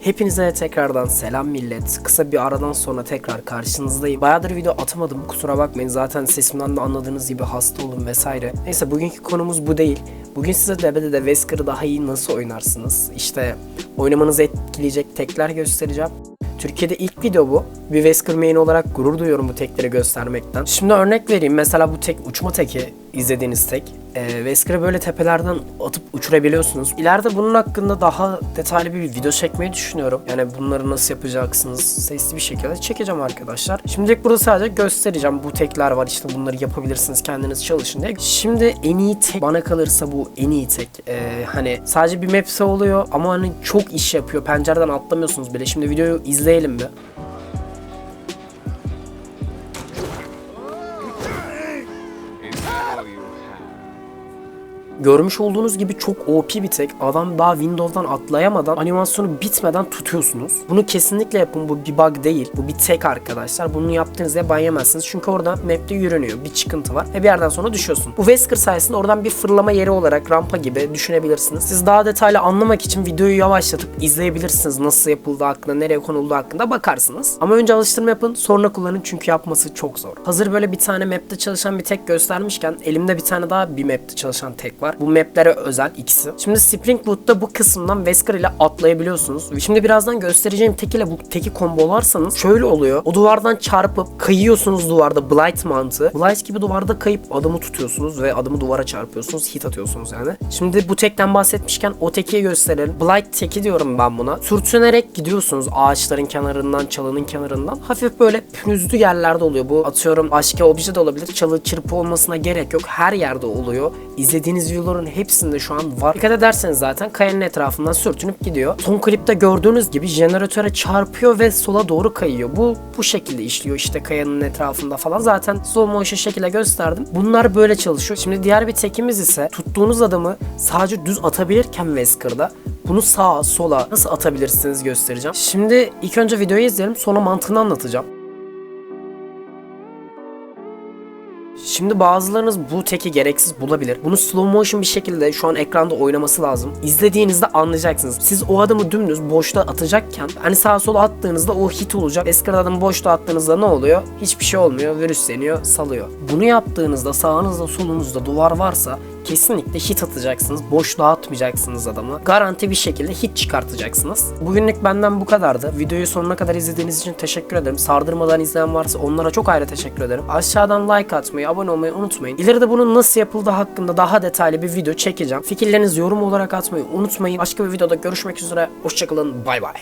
Hepinize tekrardan selam millet. Kısa bir aradan sonra tekrar karşınızdayım. Bayağıdır video atamadım kusura bakmayın. Zaten sesimden de anladığınız gibi hasta oldum vesaire. Neyse bugünkü konumuz bu değil. Bugün size DB'de de Wesker'ı daha iyi nasıl oynarsınız? İşte oynamanızı etkileyecek tekler göstereceğim. Türkiye'de ilk video bu. Bir Wesker main olarak gurur duyuyorum bu tekleri göstermekten. Şimdi örnek vereyim. Mesela bu tek uçma teki izlediğiniz tek. Ee, Wesker'ı böyle tepelerden atıp uçurabiliyorsunuz. İleride bunun hakkında daha detaylı bir video çekmeyi düşünüyorum. Yani bunları nasıl yapacaksınız sesli bir şekilde çekeceğim arkadaşlar. Şimdilik burada sadece göstereceğim. Bu tekler var işte bunları yapabilirsiniz kendiniz çalışın diye. Şimdi en iyi tek bana kalırsa bu en iyi tek. Ee, hani sadece bir mapse oluyor ama hani çok iş yapıyor. Pencereden atlamıyorsunuz bile. Şimdi videoyu izleyelim bir. Görmüş olduğunuz gibi çok OP bir tek. Adam daha Windows'dan atlayamadan animasyonu bitmeden tutuyorsunuz. Bunu kesinlikle yapın. Bu bir bug değil. Bu bir tek arkadaşlar. Bunu yaptığınızda ban yemezsiniz. Çünkü orada map'te yürünüyor. Bir çıkıntı var. Ve bir yerden sonra düşüyorsun. Bu Wesker sayesinde oradan bir fırlama yeri olarak rampa gibi düşünebilirsiniz. Siz daha detaylı anlamak için videoyu yavaşlatıp izleyebilirsiniz. Nasıl yapıldığı hakkında, nereye konulduğu hakkında bakarsınız. Ama önce alıştırma yapın. Sonra kullanın. Çünkü yapması çok zor. Hazır böyle bir tane map'te çalışan bir tek göstermişken elimde bir tane daha bir map'te çalışan tek var. Bu maplere özel ikisi. Şimdi Springwood'da bu kısımdan Wesker ile atlayabiliyorsunuz. Şimdi birazdan göstereceğim tek ile bu teki kombolarsanız şöyle oluyor. O duvardan çarpıp kayıyorsunuz duvarda Blight mantığı. Blight gibi duvarda kayıp adamı tutuyorsunuz ve adamı duvara çarpıyorsunuz. Hit atıyorsunuz yani. Şimdi bu tekten bahsetmişken o tekiyi gösterelim. Blight teki diyorum ben buna. Sürtünerek gidiyorsunuz ağaçların kenarından, çalının kenarından. Hafif böyle pürüzlü yerlerde oluyor. Bu atıyorum başka obje de olabilir. Çalı çırpı olmasına gerek yok. Her yerde oluyor. İzlediğiniz videoların hepsinde şu an var. Dikkat ederseniz zaten kayanın etrafından sürtünüp gidiyor. Son klipte gördüğünüz gibi jeneratöre çarpıyor ve sola doğru kayıyor. Bu bu şekilde işliyor işte kayanın etrafında falan. Zaten slow motion şekilde gösterdim. Bunlar böyle çalışıyor. Şimdi diğer bir tekimiz ise tuttuğunuz adamı sadece düz atabilirken Wesker'da bunu sağa sola nasıl atabilirsiniz göstereceğim. Şimdi ilk önce videoyu izleyelim sonra mantığını anlatacağım. Şimdi bazılarınız bu teki gereksiz bulabilir. Bunu slow motion bir şekilde şu an ekranda oynaması lazım. İzlediğinizde anlayacaksınız. Siz o adamı dümdüz boşta atacakken hani sağa sola attığınızda o hit olacak. Eski adamı boşta attığınızda ne oluyor? Hiçbir şey olmuyor. Virüsleniyor, salıyor. Bunu yaptığınızda sağınızda solunuzda duvar varsa kesinlikle hit atacaksınız. Boşluğa atmayacaksınız adamı. Garanti bir şekilde hit çıkartacaksınız. Bugünlük benden bu kadardı. Videoyu sonuna kadar izlediğiniz için teşekkür ederim. Sardırmadan izleyen varsa onlara çok ayrı teşekkür ederim. Aşağıdan like atmayı, abone olmayı unutmayın. İleride bunun nasıl yapıldığı hakkında daha detaylı bir video çekeceğim. Fikirlerinizi yorum olarak atmayı unutmayın. Başka bir videoda görüşmek üzere. Hoşçakalın. Bay bay.